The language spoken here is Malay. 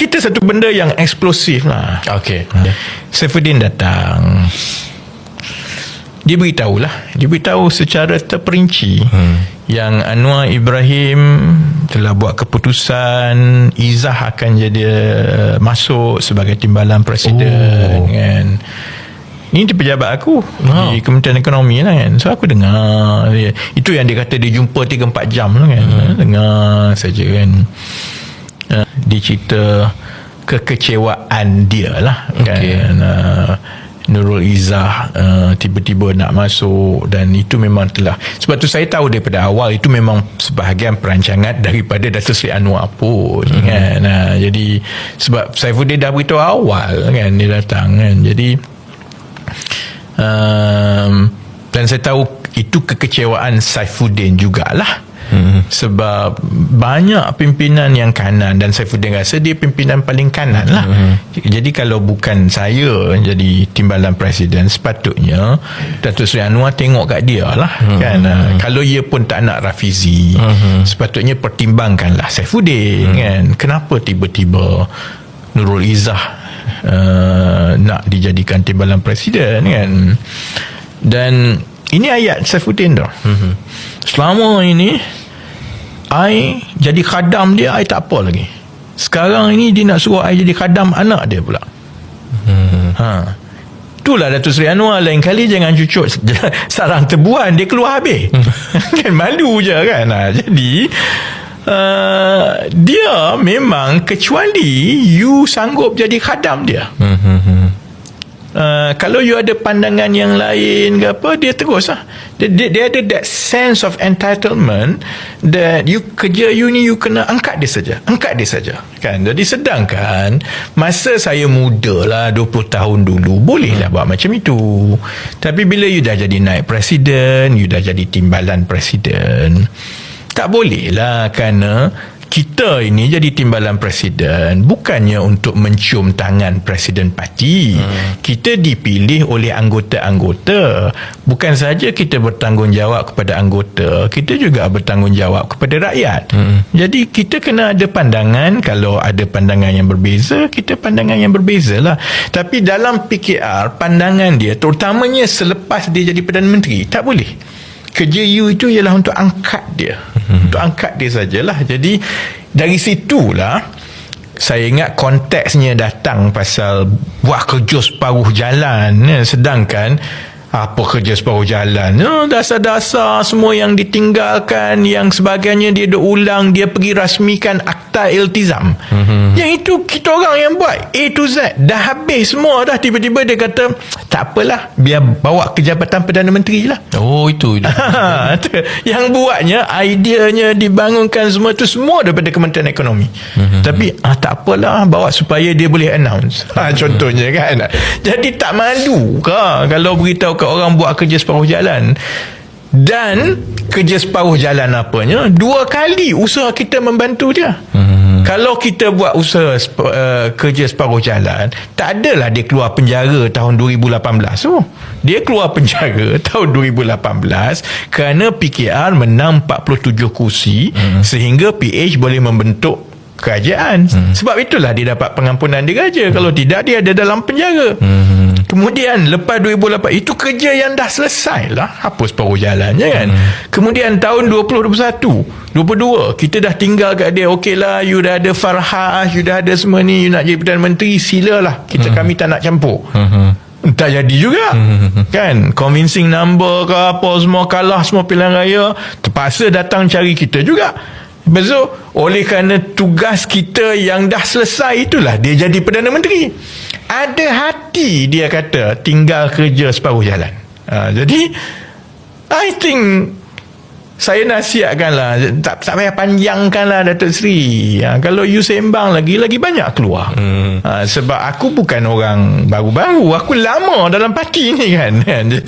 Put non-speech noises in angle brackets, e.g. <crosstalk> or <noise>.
cerita satu benda yang eksplosif lah. Okey. Saifuddin datang. Dia beritahu lah. Dia beritahu secara terperinci hmm. yang Anwar Ibrahim telah buat keputusan Izzah akan jadi uh, masuk sebagai timbalan presiden Oh. kan. Ini dia pejabat aku Wow. di Kementerian Ekonomi lah kan. So aku dengar. Itu yang dia kata dia jumpa 3-4 jam lah kan. Hmm. Dengar saja kan. Cerita kekecewaan dia lah Okey. kan. Uh, Nurul Izzah uh, tiba-tiba nak masuk dan itu memang telah sebab tu saya tahu daripada awal itu memang sebahagian perancangan daripada Datuk Seri Anwar pun hmm. kan uh, jadi sebab Saifuddin dah beritahu awal kan dia datang kan jadi um, dan saya tahu itu kekecewaan Saifuddin jugalah hmm. sebab banyak pimpinan yang kanan dan Saifuddin rasa dia pimpinan paling kanan lah hmm. jadi kalau bukan saya jadi timbalan presiden sepatutnya Datuk Seri Anwar tengok kat dia lah hmm. kan uh, kalau ia pun tak nak Rafizi hmm. sepatutnya pertimbangkanlah Saifuddin hmm. kan kenapa tiba-tiba Nurul Izzah uh, nak dijadikan timbalan presiden kan dan ini ayat Saifuddin tu mm-hmm. selama ini I jadi khadam dia I tak apa lagi sekarang ini dia nak suruh I jadi khadam anak dia pula hmm. ha. itulah Datuk Seri Anwar lain kali jangan cucuk <laughs> sarang tebuan dia keluar habis <laughs> kan malu je kan ha. jadi Uh, dia memang kecuali you sanggup jadi khadam dia Uh, kalau you ada pandangan yang lain ke apa dia terus lah. Dia, dia, dia ada that sense of entitlement that you kerja you ni you kena angkat dia saja. Angkat dia saja. Kan? Jadi sedangkan masa saya muda lah 20 tahun dulu boleh lah buat macam itu. Tapi bila you dah jadi naik presiden you dah jadi timbalan presiden tak boleh lah kerana kita ini jadi timbalan presiden bukannya untuk mencium tangan presiden parti. Hmm. Kita dipilih oleh anggota-anggota. Bukan saja kita bertanggungjawab kepada anggota, kita juga bertanggungjawab kepada rakyat. Hmm. Jadi kita kena ada pandangan, kalau ada pandangan yang berbeza, kita pandangan yang berbeza lah. Tapi dalam PKR, pandangan dia terutamanya selepas dia jadi Perdana Menteri, tak boleh kerja you itu ialah untuk angkat dia untuk angkat dia sajalah. Jadi dari situlah saya ingat konteksnya datang pasal buat kerja separuh jalan. Ya. sedangkan apa kerja separuh jalan? Ya, dasar-dasar semua yang ditinggalkan yang sebagainya dia dah ulang dia pergi rasmikan akta iltizam mm-hmm. yang itu kita orang yang buat A to Z dah habis semua dah tiba-tiba dia kata tak apalah biar bawa ke jabatan Perdana Menteri lah Oh itu. <laughs> itu. Tu, yang buatnya ideanya dibangunkan semua tu semua daripada Kementerian Ekonomi mm-hmm. tapi ah, tak apalah bawa supaya dia boleh announce ha, <laughs> contohnya kan jadi tak malu ke kalau beritahu ke orang buat kerja separuh jalan dan kerja separuh jalan apanya dua kali usaha kita membantu dia hmm. kalau kita buat usaha sep- uh, kerja separuh jalan tak adalah dia keluar penjara tahun 2018 oh, dia keluar penjara <laughs> tahun 2018 kerana PKR menang 47 kursi hmm. sehingga PH boleh membentuk kerajaan hmm. sebab itulah dia dapat pengampunan diraja hmm. kalau tidak dia ada dalam penjara hmm. Kemudian lepas 2008 itu kerja yang dah selesai lah. Hapus separuh jalannya kan? Hmm. kemudian tahun 2021 22 kita dah tinggal kat dia. Okey lah you dah ada Farhah you dah ada semua ni you nak jadi Perdana Menteri silalah kita hmm. kami tak nak campur. Hmm. tak jadi juga. Kan? Convincing number ke apa semua kalah semua pilihan raya. Terpaksa datang cari kita juga Betul? Oleh kerana tugas kita yang dah selesai itulah dia jadi Perdana Menteri. Ada hati dia kata tinggal kerja separuh jalan. Ha, jadi I think saya nasihatkanlah tak tak payah panjangkanlah Datuk Seri. Ha, kalau you sembang lagi lagi banyak keluar. Hmm. Ha, sebab aku bukan orang baru-baru, aku lama dalam parti ni kan. <laughs>